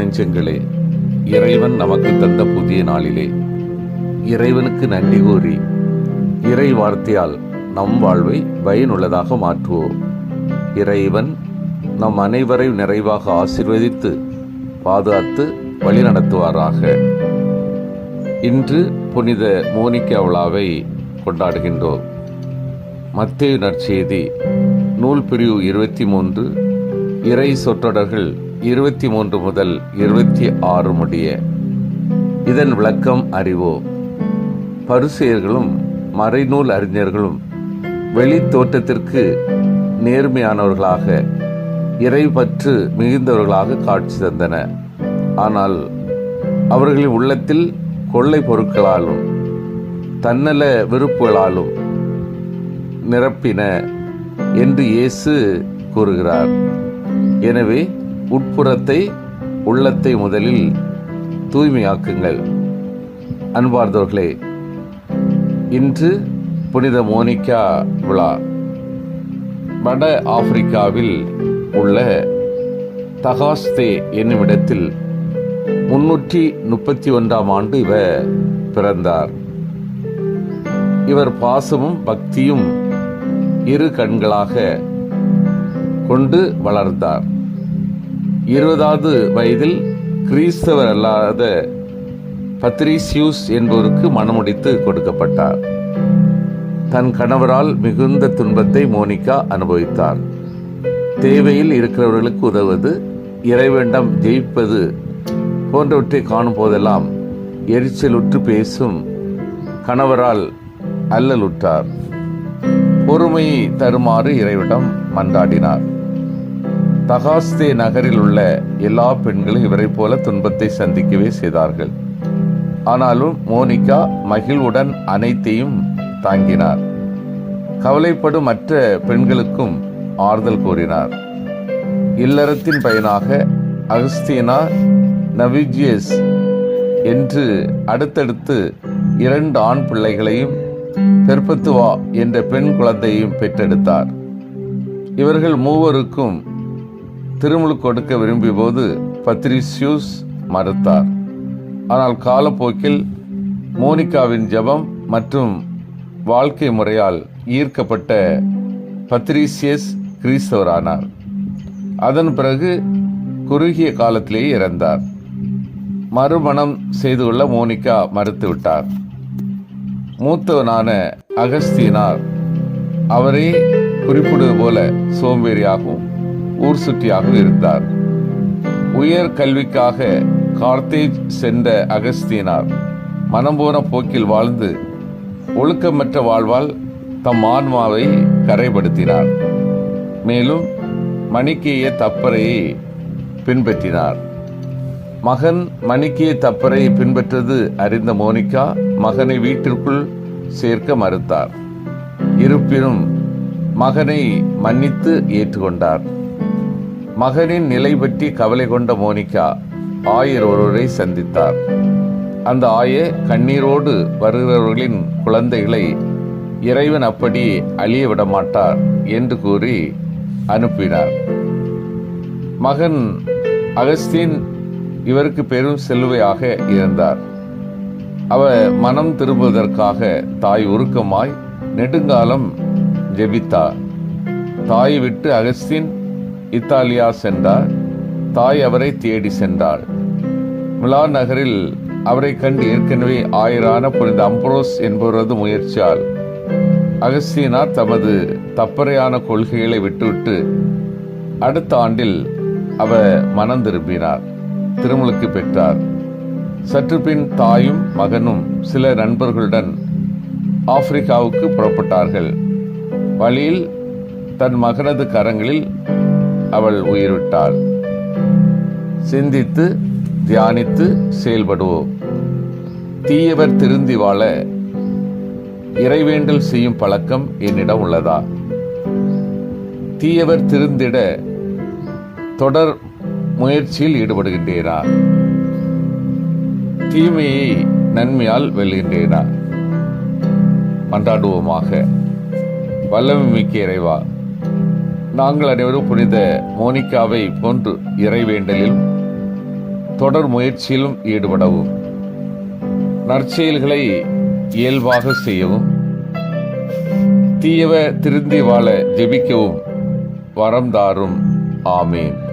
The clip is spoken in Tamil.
நெஞ்சங்களே இறைவன் நமக்கு தந்த புதிய நாளிலே. இறைவனுக்கு நன்றி கூறி இறை வார்த்தையால் நம் வாழ்வை பயனுள்ளதாக மாற்றுவோம். இறைவன் நம் அனைவரை நிறைவாக ஆசீர்வதித்து பாதுகாத்து வழிநடத்துவாராக இன்று புனித மோனிகா விழாவை கொண்டாடுகின்றோம். மத்திய நற்செய்தி நூல் பிரிவு இருபத்தி மூன்று இறை சொற்றொடர்கள் இருபத்தி மூன்று முதல் இருபத்தி ஆறு முடிய. இதன் விளக்கம் அறிவோ? பரிசெயர்களும் மறைநூல் அறிஞர்களும் வெளி தோற்றத்திற்கு நேர்மையானவர்களாக இறைபற்று மிகுந்தவர்களாக காட்சி தந்தன. ஆனால் அவர்களின் உள்ளத்தில் கொள்ளை பொருட்களாலும் தன்னல விருப்புகளாலும் நிரப்பின என்று இயேசு கூறுகிறார். எனவே உட்புறத்தை உள்ளத்தை முதலில் தூய்மையாக்குங்கள். அன்பார்ந்தவர்களே இன்று புனித மோனிகா விழா. வட ஆப்பிரிக்காவில் உள்ள தகாஸ்தே என்னும் இடத்தில் முன்னூற்றி முப்பத்தி ஒன்றாம் ஆண்டு இவர் பிறந்தார். இவர் பாசமும் பக்தியும் இரு கண்களாக கொண்டு வளர்ந்தார். இருபதாவது வயதில் கிறிஸ்தவர் அல்லாத பத்ரிசியூஸ் என்பவருக்கு மனமுடித்து கொடுக்கப்பட்டார். தன் கணவரால் மிகுந்த துன்பத்தை மோனிகா அனுபவித்தார். தேவையில் இருக்கிறவர்களுக்கு உதவுவது இறைவேண்டம் ஜெயிப்பது போன்றவற்றை காணும் போதெல்லாம் எரிச்சலுற்று பேசும் கணவரால் அல்லலுற்றார். பொறுமையை தருமாறு இறைவிடம் மன்றாடினார். தகாஸ்தே நகரில் உள்ள எல்லா பெண்களும் இவரை போல துன்பத்தை சந்திக்கவே செய்தார்கள். ஆனாலும் மோனிகா மகிழ்வுடன் அனைத்தையும் தாங்கினார். கவலைப்படும் மற்ற பெண்களுக்கும் ஆறுதல் கூறினார். இல்லறத்தின் பயனாக அகஸ்தீனா நவிஜியஸ் என்று அடுத்தடுத்து இரண்டு ஆண் பிள்ளைகளையும் பெர்பத்துவா என்ற பெண் குழந்தையையும் பெற்றெடுத்தார். இவர்கள் மூவருக்கும் திருமுழு கொடுக்க விரும்பிய போது பத்ரிசியூஸ் மறுத்தார். ஆனால் காலப்போக்கில் மோனிகாவின் ஜெபம் மற்றும் வாழ்க்கை முறையால் ஈர்க்கப்பட்ட பத்ரிசியஸ் கிறிஸ்தவரானார். அதன் பிறகு குறுகிய காலத்திலேயே இறந்தார். மறுமணம் செய்து கொள்ள மோனிகா மறுத்துவிட்டார் மூத்தவனான அகஸ்தீனார் அவரே குறிப்பிடுவது போல சோம்பேறியாகவும் ஊர் சுற்றியாக இருந்தார். உயர் கல்விக்காக கார்த்தேஜ் சென்ற அகஸ்தீனார் மனம் போன போக்கில் வாழ்ந்து ஒழுக்கமற்ற வாழ்வால் தம் ஆன்மாவை கரைப்படுத்தினார். மேலும் மணிக்கேய தப்பரையை பின்பற்றினார். மகன் மணிக்கிய தப்பரை பின்பற்றது அறிந்த மோனிகா மகனை வீட்டிற்குள் சேர்க்க மறுத்தார். இருப்பினும் மகனை மன்னித்து ஏற்றுக்கொண்டார். மகனின் நிலை பற்றி கவலை கொண்ட மோனிகா ஆயர் ஒருவரை சந்தித்தார். அந்த ஆயே கண்ணீரோடு வருகிறவர்களின் குழந்தைகளை இறைவன் அப்படி அழிய விட மாட்டார் என்று கூறி அனுப்பினார். மகன் அகஸ்தீன் இவருக்கு பெரும் செல்வையாக இருந்தார். அவர் மனம் திரும்புவதற்காக தாய் உருக்கமாய் நெடுங்காலம் ஜெபித்தார். தாய் விட்டு அகஸ்தீன் இத்தாலியா சென்றார். தாய் அவரை தேடி சென்றாள். மிலா நகரில் அவரை கண்டு ஏற்கனவே ஆயரான புனித அம்ப்ரோஸ் என்பவரது முயற்சியால் அகஸ்தீனார் தமது தப்பறையான கொள்கைகளை விட்டுவிட்டு அடுத்த ஆண்டில் அவர் மனம் திரும்பினார் திருமலுக்கு பெற்றார். சற்று பின் தாயும் மகனும் சில நண்பர்களுடன் ஆப்பிரிக்காவுக்கு புறப்பட்டார்கள். வழியில் தன் மகனது கரங்களில் அவள் உயிர்விட்டாள் சிந்தித்து தியானித்து செயல்படுவோம் தீயவர் திருந்தி வாழ இறைவேண்டல் செய்யும் பழக்கம் என்னிடம் உள்ளதா? தீயவர் திருந்திட தொடர் முயற்சியில் ஈடுபடுகின்றேனா? தீமையை நன்மையால் வெல்கின்றேனா? மன்றாடுவோமாக. வல்லமை மிக்க இறைவா நாங்கள் அனைவரும் புனித மோனிகாவை போன்று இறைவேண்டலிலும் தொடர் முயற்சியிலும் ஈடுபடவும் நற்செயல்களை இயல்பாக செய்யவும் தீயவ திருந்தி வாழ ஜெபிக்கவும் வரம் தாரும். ஆமேன்.